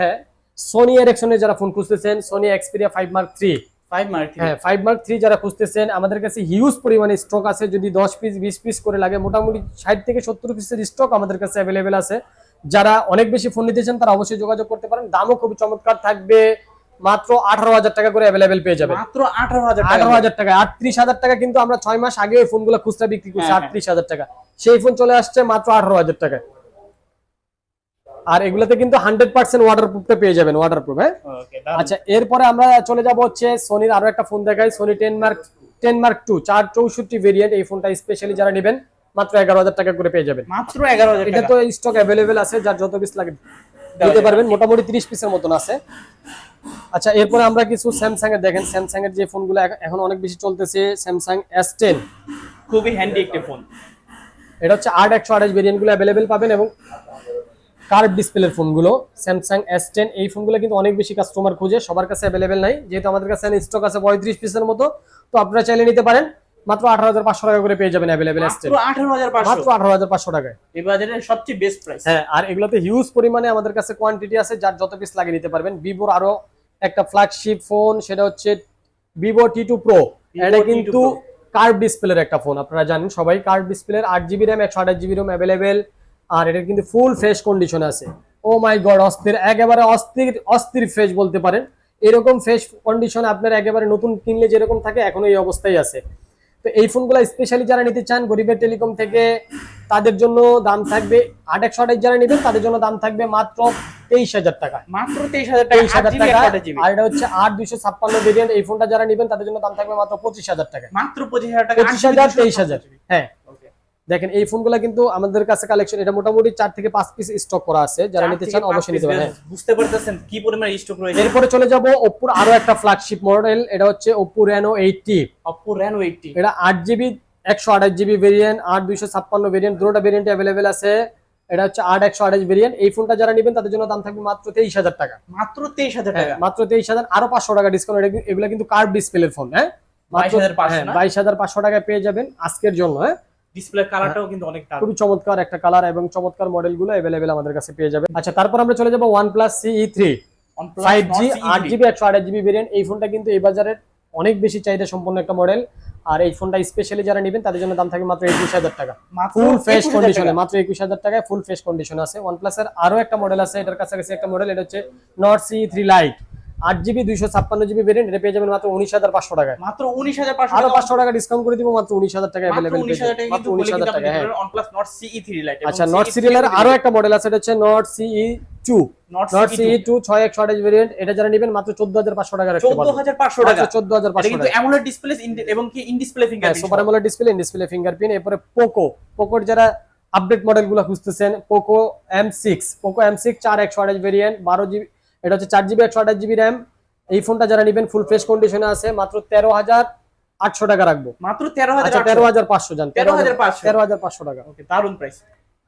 হ্যাঁ। সোনি এর যারা ফোন খুঁজতেছেন Sony Xperia five mark three five mark হ্যাঁ ফাইভ মার্ক থ্রি যারা খুঁজতেছেন আমাদের কাছে হিউজ পরিমাণে স্টক আছে যদি দশ পিস বিশ পিস করে লাগে মোটামুটি ষাট থেকে সত্তর পিসের স্টক আমাদের কাছে অ্যাভেলেবেল আছে। যারা অনেক বেশি ফোন নিতে চান তারা অবশ্যই যোগাযোগ করতে পারেন। দামও খুব চমৎকার থাকবে। মাত্র আঠারো হাজার টাকা করে অ্যাভেলেবেল পেয়ে যাবেন। মাত্র আঠারো হাজার আঠারো হাজার টাকা আটত্রিশ হাজার টাকা কিন্তু আমরা ছয় মাস আগে ওই ফোনগুলো খুচরা বিক্রি করছি হ্যাঁ, হ্যাঁ। আটত্রিশ হাজার টাকা। সেই ফোন চলে আসছে মাত্র আঠারো হাজার টাকায়। আর এগুলোতে কিন্তু হান্ড্রেড পার্সেন্ট ওয়াটার প্রুফটা পেয়ে যাবেন ওয়াটার প্রুফ হ্যাঁ আচ্ছা এরপরে আমরা চলে যাব হচ্ছে সোনির আরও একটা ফোন দেখাই Sony ten mark ten mark two চার চৌষট্টি ভেরিয়েন্ট এই ফোনটা স্পেশালি যারা নেবেন মাত্র এগারো হাজার টাকা করে পেয়ে যাবেন। মাত্র এগারো হাজার এটা তো স্টক অ্যাভেলেবেল আছে যার যত পিস লাগে দিতে পারবেন। মোটামুটি তিরিশ পিসের মতন আছে। আচ্ছা এরপরে আমরা কিছু স্যামসাং এর দেখেন। স্যামসাং এর যে ফোনগুলো এখ- এখন অনেক বেশি চলতেছে স্যামসাং এস টেন খুবই হ্যান্ডি একটা ফোন এটা হচ্ছে আট একশো আঠাশ ভেরিয়েন্টগুলো অ্যাভেলেবেল পাবেন এবং কার্ভ ডিসপ্লের ফোনগুলো স্যামসাং এস টেন এই ফোনগুলো কিন্তু অনেক বেশি কাস্টমার খুঁজে সবার কাছে অ্যাভেলেবেল নাই। যেহেতু আমাদের কাছে স্টক আছে পঁয়ত্রিশ পিসের মতো তো আপনারা চাইলে নিতে পারেন। মাত্র আঠারো হাজার পাঁচশো টাকা করে পেয়ে যাবেন অ্যাভেলেবেল মাত্র আঠারো হাজার পাঁচশো। মাত্র আঠারো হাজার টাকায়। এই সবচেয়ে বেস্ট প্রাইস হ্যাঁ আর এগুলোতে হিউজ পরিমাণে আমাদের কাছে কোয়ান্টিটি আছে যার যত পিস লাগিয়ে নিতে পারবেন। ভিভোর আরও একটা ফ্ল্যাগশিপ ফোন সেটা হচ্ছে ভিভো টি টু প্রো এটা কিন্তু। কার্ভ ডিসপ্লের একটা ফোন আপনারা জানেন সবাই। কার্ভ ডিসপ্লের আট জিবি র্যাম একশো আঠাশ জিবি র্যাম অ্যাভেলেবেল আর এটা কিন্তু ফুল ফ্রেশ কন্ডিশন আছে। ও মাই গড অস্থির একেবারে অস্থির অস্থির ফ্রেশ বলতে পারেন। এরকম ফ্রেশ কন্ডিশন আপনার একেবারে নতুন কিনলে যেরকম থাকে এখন এই অবস্থায় আছে। তো এই ফোনগুলো স্পেশালি যারা নিতে চান গরিবের টেলিকম থেকে তাদের জন্য দাম থাকবে আট একশো আঠাশ যারা নেবেন তাদের জন্য দাম থাকবে মাত্র তেইশ হাজার টাকা। মাত্র তেইশ হাজার তেইশ হাজার টাকা আর এটা হচ্ছে আট দুইশো ছাপ্পান্ন ভেরিয়েন্ট এই ফোনটা যারা নেবেন তাদের জন্য দাম থাকবে মাত্র পঁচিশ হাজার টাকা। মাত্র পঁচিশ হাজার টাকা পঁচিশ হাজার তেইশ হাজার হ্যাঁ. দেখেন এই ফোনগুলো কিন্তু আমাদের কাছে কালেকশন এটা মোটামুটি চার থেকে পাঁচ পিস স্টক করা আছে। যারা নিতে চান অবশ্যই নিতে পারেন। হ্যাঁ। বুঝতে পারতেছেন কি পরিমাণ স্টক রয়েছে। এরপরে চলে যাব ওপ্পোর আরও একটা ফ্ল্যাগশিপ মডেল এটা হচ্ছে Oppo Reno eight T Oppo Reno eight T এটা আট জিবি একশো আঠাশ জিবি ভেরিয়েন্ট আট দুইশো ছাপ্পান্ন ভেরিয়েন্ট দুটোটা ভেরিয়েন্ট অ্যাভেলেবেল আছে। এটা হচ্ছে আট একশো আঠাশ ভেরিয়েন্ট এই ফোনটা যারা নেবেন তাদের জন্য দাম থাকবে মাত্র তেইশ হাজার টাকা। মাত্র তেইশ হাজার হ্যাঁ, টাকা? মাত্র তেইশ হাজার আরও পাঁচশো টাকা ডিসকাউন্ট এগুলো কিন্তু কার্ভ ডিসপ্লের ফোন হ্যাঁ? 22,500 না? বাইশ হাজার পাঁচশো টাকায় পেয়ে যাবেন আজকের জন্য হ্যাঁ? ডিসপ্লে কালারটাও কিন্তু অনেক খুবই চমৎকার একটা কালার এবং চমৎকার অ্যাভেলেবেল আমাদের কাছে পেয়ে যাবেন আচ্ছা তারপর আমরা চলে যাব OnePlus CE three five G আট জিবি একশো আঠাশ জিবি ভেরিয়েন্ট এই ফোনটা কিন্তু এই বাজারের অনেক বেশি চাহিদা সম্পন্ন একটা মডেল আর এই ফোনটা স্পেশালি যারা নেবেন তাদের জন্য দাম থাকবে মাত্র একুশ হাজার টাকা। ফুল ফ্রেশ 21,000 কন্ডিশনে মাত্র একুশ হাজার টাকায় ফুল ফ্রেশ কন্ডিশন আছে। ওয়ান প্লাসের আরও একটা মডেল আছে এটার কাছাকাছি একটা মডেল এটা হচ্ছে নট সি থ্রি লাইট আট জিবি দুইশো ছাপ্পান্ন জিবি ভেরিয়েন্ট এটা পেয়ে যাবেন মাত্র উনিশ হাজার পাঁচশো টাকায়। মাত্র উনিশ হাজার পাঁচশো আরও টাকা। পাঁচশো টাকা ডিসকাউন্ট করে দিব মাত্র উনিশ হাজার টাকা অ্যাভেলেবেল উনিশ হাজার টাকা মাত্র উনিশ হাজার টাকা হ্যাঁ। OnePlus Nord CE3 Lite এবং আচ্ছা নট CE3 সিরিয়ালের আরও একটা মডেল আছে এটা হচ্ছে নট সিই টু নট CE2 সিই টু ছয় একশো আঠাশ ভেরিয়েন্ট এটা যারা নেবেন মাত্র চোদ্দ হাজার পাঁচশো টাকা চোদ্দ হাজার পাঁচশো টাকা। চোদ্দ হাজার পাঁচশো টাকা অ্যামোলেড ডিসপ্লে এবং কি in display super AMOLED display in display fingerprint এরপরে পোকো পোকোর যারা আপডেট মডেলগুলো খুঁজতেছেন Poco M six Poco M six চার একশো আঠাশ ভেরিয়েন্ট বারো জিবি এটা হচ্ছে চার জিবি একশো আঠাশ জিবি র্যাম। এই ফোনটা যারা নেবেন ফুল ফ্রেশ কন্ডিশনে আছে মাত্র তেরো হাজার আটশো টাকা রাখব। মাত্র তেরো হাজার আচ্ছা তেরো হাজার পাঁচশো জান তেরো হাজার 13,500 তেরো হাজার পাঁচশো টাকা। ওকে দারুণ প্রাইস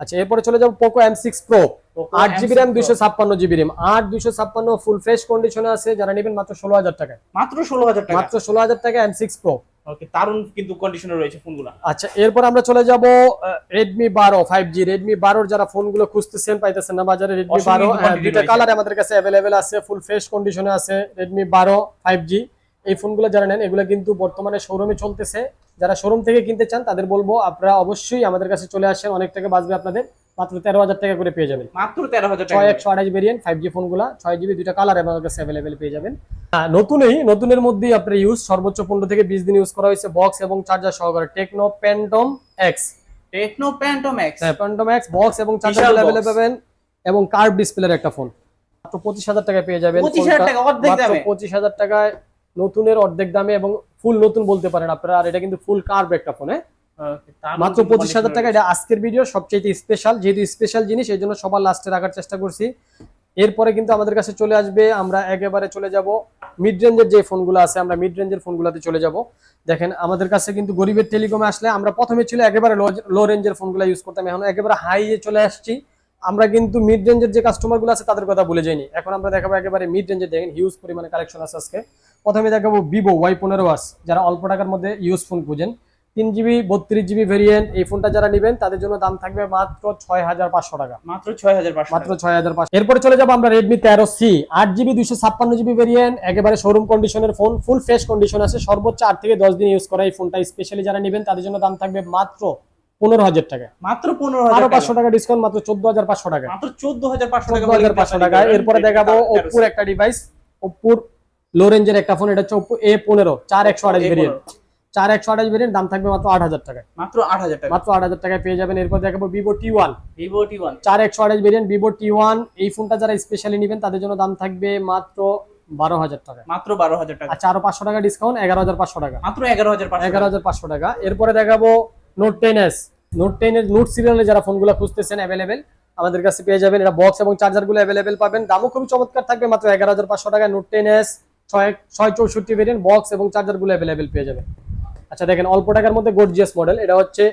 আচ্ছা এরপরে চলে যাব পোকো এম সিক্স প্রো আট জিবি র্যাম দুইশো ছাপ্পান্ন জিবি র্যাম। আট দুইশো ছাপ্পান্ন ফুল ফ্রেশ কন্ডিশনে আছে। যারা নেবেন মাত্র ষোলো হাজার টাকায়। মাত্র ষোলো হাজার টাকা। মাত্র ষোলো হাজার টাকা এম সিক্স প্রো ওকে দারুণ কিন্তু কন্ডিশনে রয়েছে ফোনগুলো আচ্ছা এরপর আমরা চলে যাব বারো ফাইভ জি রেডমি বারোর যারা ফোনগুলো খুঁজতেছেন পাইতেছেন না বাজারে বারো quantity দুটা রয়েছে। কালার আমাদের কাছে অ্যাভেলেবেল আছে ফুল ফ্রেশ কন্ডিশনে আছে বারো ফাইভ জি এই ফোনগুলো যারা নেন এগুলো কিন্তু বর্তমানে শোরুমে চলতেছে। যারা শোরুম থেকে কিনতে চান তাদের বলব আপনারা অবশ্যই আমাদের কাছে চলে আসেন অনেক টাকা বাঁচবে আপনাদের। মাত্র তেরো হাজার টাকা করে পেয়ে যাবেন। মাত্র তেরো হাজার ছয় একশো আঠাশ ভেরিয়েন্ট ফাইভ জি ফোনগুলো ছয় জিবি দুইটা কালার কাছে অ্যাভেলেবেল পেয়ে যাবেন। নতুনই নতুনের মধ্যেই আপনার ইউজ সর্বোচ্চ পনেরো থেকে বিশ দিন ইউজ করা হয়েছে বক্স এবং চার্জার সহকারে Tecno Phantom X Tecno Phantom X হ্যাঁ প্যান্টম এক্স বক্স এবং চার্জার অ্যাভেলেবেল পাবেন এবং কার্ভ ডিসপ্লের একটা ফোন মাত্র পঁচিশ হাজার টাকায় পেয়ে যাবেন 25,000 টাকা, অর্ধেক দামে। পঁচিশ হাজার টাকায় নতুনের অর্ধেক দামে এবং ফুল নতুন বলতে পারেন আপনারা আর এটা কিন্তু ফুল কার্ভ একটা ফোন হ্যাঁ? মাত্র পঁচিশ হাজার টাকা। এটা আজকের ভিডিও সবচেয়ে স্পেশাল যেহেতু স্পেশাল জিনিস এই জন্য সবার লাস্টে রাখার চেষ্টা করছি। এরপরে কিন্তু আমাদের কাছে চলে আসবে। আমরা একেবারে চলে যাব মিড রেঞ্জের যে ফোনগুলো আছে আমরা মিড রেঞ্জের ফোনগুলোতে চলে যাব। দেখেন আমাদের কাছে কিন্তু গরিবের টেলিকমে আসলে আমরা প্রথমে ছিল একেবারে লো রেঞ্জের ফোনগুলো ইউজ করতাম। এখন একেবারে হাই চলে আসছি। আমরা কিন্তু মিড রেঞ্জের যে কাস্টমারগুলো আছে তাদের কথা ভুলে যাইনি। এখন আমরা দেখাবো একেবারে মিড রেঞ্জের দেখেন হিউজ পরিমাণে কালেকশন আছে আজকে। প্রথমে দেখাবো ভিভো ওয়াই পনেরো আস যারা অল্প টাকার মধ্যে ইউজ ফোন খুঁজেন। তিন জিবি বত্রিশ জিবি ভেরিয়েন্ট এই ফোনটা যারা নেবেন তাদের জন্য দাম থাকবে মাত্র ছয় হাজার পাঁচশো টাকা। মাত্র ছয় হাজার পাঁচশো মাত্র ছয় হাজার পাঁচশো। এরপরে চলে যাব আমরা রেডমি তেরো সি আট জিবি দুইশো ছাপ্পান্ন জিবি ভেরিয়েন্ট একেবারে শোরুম কন্ডিশনের ফোন ফুল ফ্রেশ কন্ডিশন আছে। সর্বোচ্চ আট থেকে দশ দিন ইউজ করা এই ফোনটা স্পেশালি যারা নেবেন তাদের জন্য দাম থাকবে মাত্র পনেরো হাজার টাকা। মাত্র পনেরো হাজার পাঁচশো টাকা ডিসকাউন্ট মাত্র চোদ্দ হাজার পাঁচশো টাকা। মাত্র চোদ্দ হাজার পাঁচশো টাকা হাজার পাঁচশো টাকা। এরপরে দেখাবো ওপ্পোর একটা ডিভাইস ওপ্পোর লো রেঞ্জের একটা ফোন এটা হচ্ছে ওপো এ পনেরো চার একশো A15 ভেরিয়েন্ট চার একশো আঠাশ ভেরিয়েন্ট দাম থাকবে মাত্র আট হাজার টাকায়। মাত্র আট হাজার টাকা। মাত্র আট হাজার টাকায় পেয়ে যাবেন। এরপর দেখাবো Vivo T one Vivo T one চার একশো আঠাশ ভেরিয়েন্ট ভিভো টি ওয়ান এই ফোনটা যারা স্পেশালি নেবেন তাদের জন্য দাম থাকবে মাত্র বারো হাজার টাকা। মাত্র বারো হাজার টাকা। আচ্ছা আরও পাঁচশো টাকা ডিসকাউন্ট এগারো হাজার পাঁচশো টাকা। মাত্র এগারো হাজার এগারো হাজার পাঁচশো টাকা। এরপরে দেখাবো Note ten S Note ten এর নোট সিরিয়ালে যারা ফোনগুলো খুঁজতেছেন অ্যাভেলেবেল আমাদের কাছে পেয়ে যাবেন। এটা বক্স এবং চার্জারগুলো অ্যাভেলেবেল পাবেন। দামও খুবই চমৎকার থাকবে মাত্র এগারো হাজার পাঁচশো টাকা নোট টেন এস ছয় ছয় চৌষট্টি ভেরিয়েন্ট বক্স এবং চার্জারগুলো অ্যাভেলেবেল পেয়ে যাবেন। আচ্ছা দেখেন অল্প টাকার মধ্যে গর্জিয়াস মডেল এটা হচ্ছে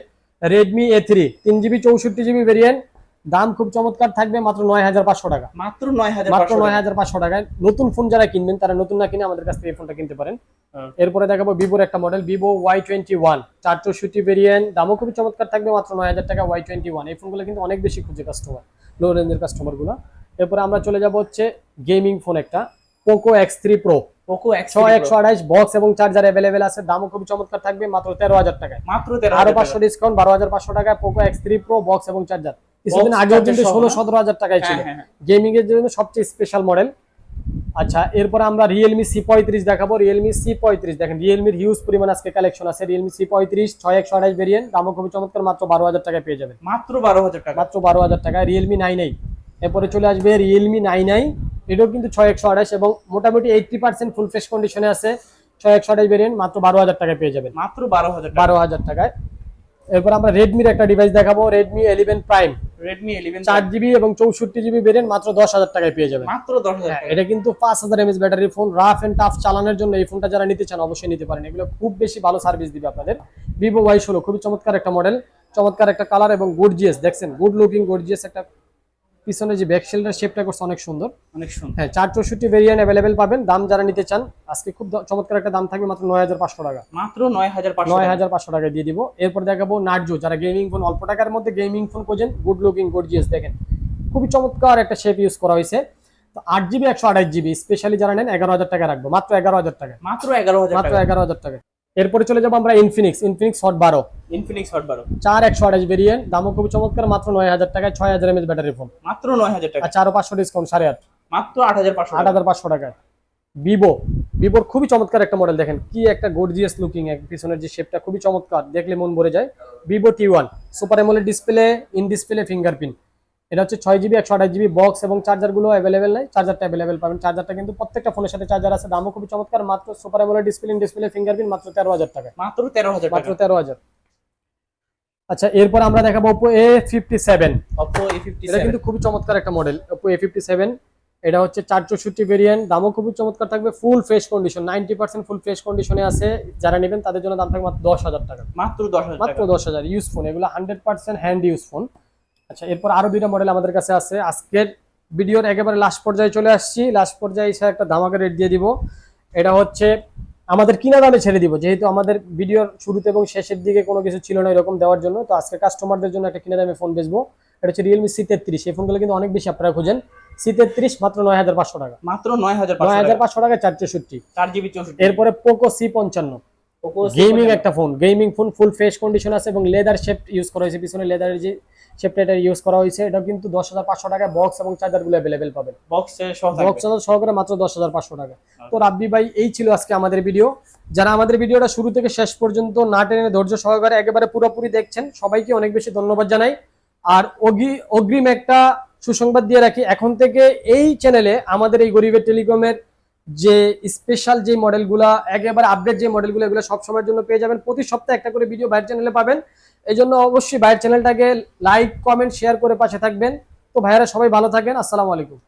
রেডমি এ থ্রি তিন জিবি চৌষট্টি জিবি ভেরিয়েন্ট দাম খুব চমৎকার থাকবে মাত্র নয় হাজার পাঁচশো টাকা। মাত্র নয় হাজার মাত্র নয় টাকা। হাজার পাঁচশো টাকায়। নতুন ফোন যারা কিনবেন তারা নতুন না কিনে আমাদের কাছ থেকে এই ফোনটা কিনতে পারেন। হ্যাঁ। এরপরে দেখাবো ভিভোর একটা model Vivo Y twenty one চার চৌষট্টি ভেরিয়েন্ট দামও খুবই চমৎকার থাকবে মাত্র নয় হাজার টাকা ওয়াই টোয়েন্টি ওয়ান এই ফোনগুলো কিন্তু অনেক বেশি খুঁজে কাস্টমার লো রেঞ্জের কাস্টমারগুলো। এরপরে আমরা চলে যাব হচ্ছে গেমিং ফোন একটা Poco X three pro Poco একশো আঠাইশ বক্স এবং চার্জার অ্যাভেলেবেল আছে। দামও খুবই চমৎকার থাকবে মাত্র তেরো হাজার টাকায়। মাত্র তেরো আরও পাঁচশো ডিসকাউন্ট বারো হাজার পাঁচশো টাকায় Poco X three pro box এবং চার্জার কিছুদিন আগেও কিন্তু ষোলো সতেরো হাজার টাকায় ছিল। হ্যাঁ, হ্যাঁ, হ্যাঁ। গেমিং এর জন্য সবচেয়ে স্পেশাল মডেল আচ্ছা এরপরে আমরা রিয়েলমি সি পঁয়ত্রিশ দেখাবো। রিয়েলমি সি পঁয়ত্রিশ। দেখেন রিয়েলমির হিউজ পরিমাণ আজকে কালেকশন আছে। রিয়েলমি সি পঁয়ত্রিশ ছয় একশো আঠাশ ভেরিয়েন্ট দামও খুবই চমৎকার মাত্র বারো হাজার টাকায় পেয়ে যাবেন। মাত্র বারো হাজার টাকা। মাত্র বারো হাজার টাকায়। রিয়েলমি নাইন আই এরপরে চলে আসবে রিয়েলমি নাইন আই এটাও কিন্তু ছয় একশো আঠাশ এবং মোটামুটি এইটটি পার্সেন্ট ফুল ফ্রেশ কন্ডিশনে আছে। ছয় একশো আঠাশ ভেরিয়েন্ট মাত্র বারো হাজার টাকায় পেয়ে যাবেন। মাত্র বারো হাজার বারো হাজার টাকায়। এরপর আমরা রেডমির একটা ডিভাইস দেখাবো Redmi eleven prime Redmi eleven চার জিবি এবং চৌষট্টি জিবি ভেরিয়েন্ট মাত্র দশ হাজার টাকায় পেয়ে যাবেন। মাত্র দশ হাজার হ্যাঁ, এটা কিন্তু পাঁচ হাজার MS battery phone rough and tough চালানোর জন্য এই ফোনটা যারা নিতে চান অবশ্যই নিতে পারেন। এগুলো খুব বেশি ভালো সার্ভিস দিবে আপনাদের। ভিভো ওয়াই ষোলো খুবই চমৎকার একটা মডেল চমৎকার একটা কালার এবং গর্জিয়াস দেখছেন? গুড লুকিং গর্জিয়াস একটা পিছনে যে ব্যাকশেলটার শেপটা করছে অনেক সুন্দর। অনেক সুন্দর। হ্যাঁ চার চৌষট্টি ভেরিয়েন্ট অ্যাভেলেবেল পাবেন। দাম যারা নিতে চান আজকে খুব চমৎকার একটা দাম থাকবে মাত্র নয় হাজার পাঁচশো টাকা। মাত্র নয় হাজার পাঁচশো নয় টাকা। হাজার পাঁচশো টাকা দিয়ে দিব। এরপর দেখাবো নার্জো। যারা গেমিং ফোন অল্প টাকার মধ্যে গেমিং ফোন খোঁজেন গুড লুকিং গর্জিয়াস দেখেন। খুবই চমৎকার একটা শেপ ইউজ করা হয়েছে। তো আট জিবি একশো আঠাশ জিবি স্পেশালি যারা নেন এগারো হাজার টাকা রাখব। মাত্র এগারো হাজার টাকা মাত্র এগারো হাজার মাত্র এগারো হাজার টাকা এরপরে চলে যাব আমরা ইনফিনিক্স ইনফিনিক্স হট বারো। ইনফিনিক্স হট বারো। চার একশো আঠাশ ভেরিয়েন্ট দামও খুবই চমৎকার মাত্র নয় হাজার টাকায় ছয় হাজার এমএস ব্যাটারি ফোন মাত্র নয় হাজার টাকা। চারো পাঁচশো ডিসকাউন্ট সাড়ে আট। মাত্র আট হাজার পাঁচশো আট হাজার পাঁচশো টাকায়। ভিভো ভিভোর খুবই চমৎকার একটা মডেল দেখেন কি একটা গর্জিয়াস লুকিং এক পিছনের যে শেপটা খুবই চমৎকার দেখলে মন ভরে যায়। Vivo T one super AMOLED display in display fingerprint এটা হচ্ছে ছয় জিবি একশো আঠাশ জিবি বক্স এবং চার্জারগুলো অ্যাভেলেবেল নাই। চার্জারটা অ্যাভেলেবেল পাবেন। চার্জারটা কিন্তু প্রত্যেকটা ফোনের সাথে চার্জার আছে। দামও খুবই চমৎকার। মাত্র super AMOLED display in display fingerprint মাত্র তেরো হাজার টাকা। মাত্র তেরো হাজার মাত্র তেরো হাজার। আচ্ছা এরপর আমরা দেখাবো Oppo A fifty seven Oppo A fifty এটা কিন্তু খুবই চমৎকার একটা model Oppo A fifty seven এটা হচ্ছে চার চৌষট্টি ভেরিয়েন্ট দামও খুবই চমৎকার থাকবে। Full fresh condition ninety percent full fresh কন্ডিশনে আছে। যারা নেবেন তাদের জন্য দাম থাকবে মাত্র দশ হাজার টাকা। মাত্র দশ হাজার মাত্র দশ হাজার। ইউজ ফোন এগুলো hundred percent hand use phone আচ্ছা এরপর আরও দুইটা মডেল আমাদের কাছে আছে। আজকের ভিডিওর একেবারে লাস্ট পর্যায়ে চলে আসছি। লাস্ট পর্যায়ে এসে একটা ধামাকা রেট দিয়ে দিব। এটা হচ্ছে আমাদের কিনা দামে ছেড়ে দিব। যেহেতু আমাদের ভিডিওর শুরুতে এবং শেষের দিকে কোনো কিছু ছিল না এরকম দেওয়ার জন্য তো আজকে কাস্টমারদের জন্য একটা কিনা দামে ফোন বেচবো। এটা হচ্ছে রিয়েলমি সি তেত্রিশ এই ফোনগুলো কিন্তু অনেক বেশি আপনারা খুঁজেন। সি তেত্রিশ মাত্র নয় হাজার পাঁচশো টাকা। মাত্র নয় হাজার নয় হাজার পাঁচশো টাকা চার চৌষট্টি। চার জিবি চৌষট্টি। এরপরে পোকো সি পঞ্চান্ন। গেমিং একটা phone gaming phone full fresh condition আছে এবং লেদার শেপ ইউজ করা হয়েছে। পিছনে লেদারের যে শেপটা ইউজ করা হয়েছে। এটা কিন্তু দশ হাজার পাঁচশো টাকা বক্স এবং চার্জারগুলো অ্যাভেলেবেল পাবেন বক্স। বক্স চার্জার সহকারে মাত্র দশ হাজার পাঁচশো টাকা। তো রাব্বি ভাই এই ছিল আজকে আমাদের ভিডিও যারা আমাদের ভিডিওটা শুরু থেকে শেষ পর্যন্ত না টেনে ধৈর্য সহকারে একেবারে পুরোপুরি দেখছেন সবাইকে অনেক বেশি ধন্যবাদ জানাই। আর অগি- অগ্রিম একটা সুসংবাদ দিয়ে রাখি। এখন থেকে এই চ্যানেলে আমাদের এই গরিবের টেলিকমের যে স্পেশাল যে মডেলগুলা একেবারে আপডেট যে মডেলগুলো এগুলো সব সময়ের জন্য পেয়ে যাবেন। প্রতি সপ্তাহে একটা করে ভিডিও বাইরের চ্যানেলে পাবেন। এই জন্য অবশ্যই ভাইয়ের চ্যানেলটাকে লাইক কমেন্ট শেয়ার করে পাশে থাকবেন। তো ভাইয়ারা সবাই ভালো থাকেন। আসসালামু আলাইকুম।